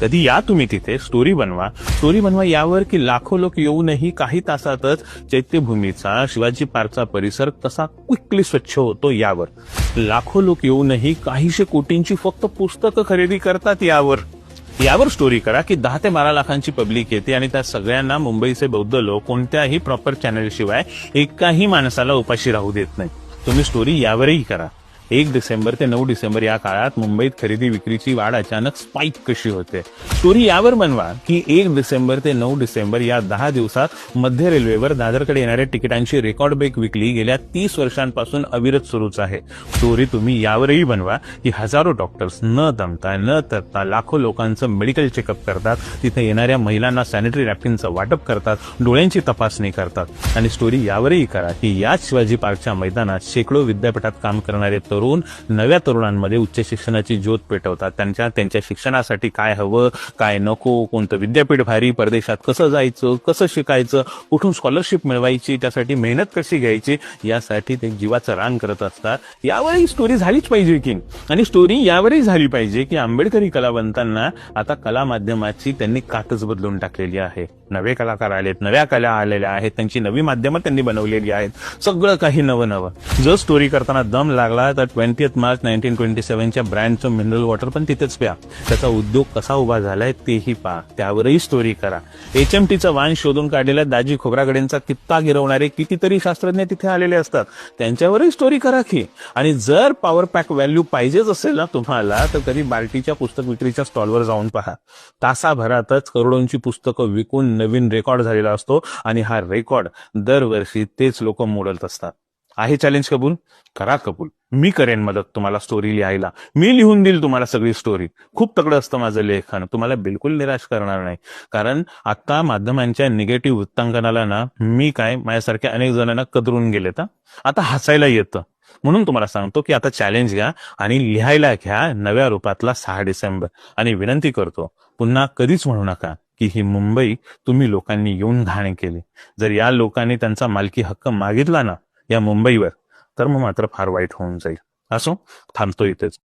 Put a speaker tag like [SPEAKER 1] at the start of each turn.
[SPEAKER 1] कधी या तुम्ही तिथे स्टोरी बनवा. स्टोरी बनवा यावर की लाखो लोक येऊनही काही तासातच चैत्यभूमीचा शिवाजी पार्कचा परिसर कसा क्विकली स्वच्छ होतो यावर. लाखो लोक येऊनही काहीशे कोटींची फक्त पुस्तकं खरेदी करतात यावर. यावर स्टोरी करा की दहा ते बारा लाखांची पब्लिक येते आणि त्या सगळ्यांना मुंबईचे बौद्ध लोक कोणत्याही प्रॉपर चॅनल शिवाय एकाही माणसाला उपाशी राहू देत नाही तुम्ही स्टोरी यावरही करा. एक डिसेंबर ते नऊ डिसेंबर या काळात मुंबईत खरेदी विक्रीची वाढ अचानक स्पाईक कशी होते? स्टोरी यावर बनवा की एक डिसेंबर ते नऊ डिसेंबर या दहा दिवसात मध्य रेल्वेवर दादरकडे येणाऱ्या तिकिटांची रेकॉर्ड ब्रेक विकली. गेल्या तीस वर्षांपासून अविरत सुरूच आहे. स्टोरी तुम्ही यावरही बनवा की हजारो डॉक्टर्स न दमता न तरता लाखो लोकांचं मेडिकल चेकअप करतात. तिथे येणाऱ्या महिलांना सॅनिटरी नॅपकिनचं वाटप करतात डोळ्यांची तपासणी करतात. आणि स्टोरी यावरही करा की याच शिवाजी पार्कच्या मैदानात शेकडो विद्यापीठात काम करणारे तरुण नव्या तरुणांमध्ये उच्च शिक्षणाची ज्योत पेटवतात. त्यांच्या त्यांच्या शिक्षणासाठी काय हवं काय नको कोणतं विद्यापीठ भारी परदेशात कसं जायचं कसं शिकायचं कुठून स्कॉलरशिप मिळवायची त्यासाठी मेहनत कशी घ्यायची यासाठी ते जीवाचं रान करत असतात. यावरही स्टोरी झालीच पाहिजे की. आणि स्टोरी यावरही झाली पाहिजे की आंबेडकरी कलावंतांना आता कला माध्यमाची त्यांनी काटच बदलून टाकलेली आहे. नवे कलाकार आलेत नव्या कला आलेल्या आहेत त्यांची नवी माध्यमं त्यांनी बनवलेली आहेत. सगळं काही नवं नवं जर स्टोरी करताना दम लागला तर ट्वेंटीएथ मार्च नाईन्टीन ट्वेंटी सेव्हनच्या ब्रँडचं मिनरल वॉटर पण तिथेच प्या. त्याचा उद्योग कसा उभा झालाय तेही पहा. त्यावरही स्टोरी करा. एच एम टीचं वाण शोधून काढलेल्या दाजी खोब्रागडेंचा कित्ता गिरवणारे कितीतरी शास्त्रज्ञ तिथे आलेले असतात. त्यांच्यावरही स्टोरी करा की. आणि जर पॉवर पॅक व्हॅल्यू पाहिजेच असेल ना तुम्हाला तर कधी बाल्टीच्या पुस्तक विक्रीच्या स्टॉलवर जाऊन पहा. तासाभरातच करोडोंची पुस्तकं विकून नवीन रेकॉर्ड झालेला असतो आणि हा रेकॉर्ड दरवर्षी तेच लोक मोडत असतात. आहे चॅलेंज कबूल? करा कबूल. मी करेन मदत तुम्हाला स्टोरी लिहायला. मी लिहून देईल तुम्हाला सगळी स्टोरी खूप तगडं असतं माझं लेखन. तुम्हाला बिलकुल निराश करणार नाही. कारण आता माध्यमांच्या निगेटिव्ह वृत्तांकनाला ना मी काय माझ्यासारख्या अनेक जणांना कदरून गेले तर आता हसायला येतं. म्हणून तुम्हाला सांगतो की आता चॅलेंज घ्या आणि लिहायला घ्या नव्या रूपातला सहा डिसेंबर. आणि विनंती करतो पुन्हा कधीच म्हणू नका. की ही मुंबई तुम्ही लोकांनी येऊन घाण केली. जर या लोकांनी त्यांचा मालकी हक्क मागितला ना या मुंबईवर तर मग मात्र फार वाईट होऊन जाईल. असो थांबतो इथेच.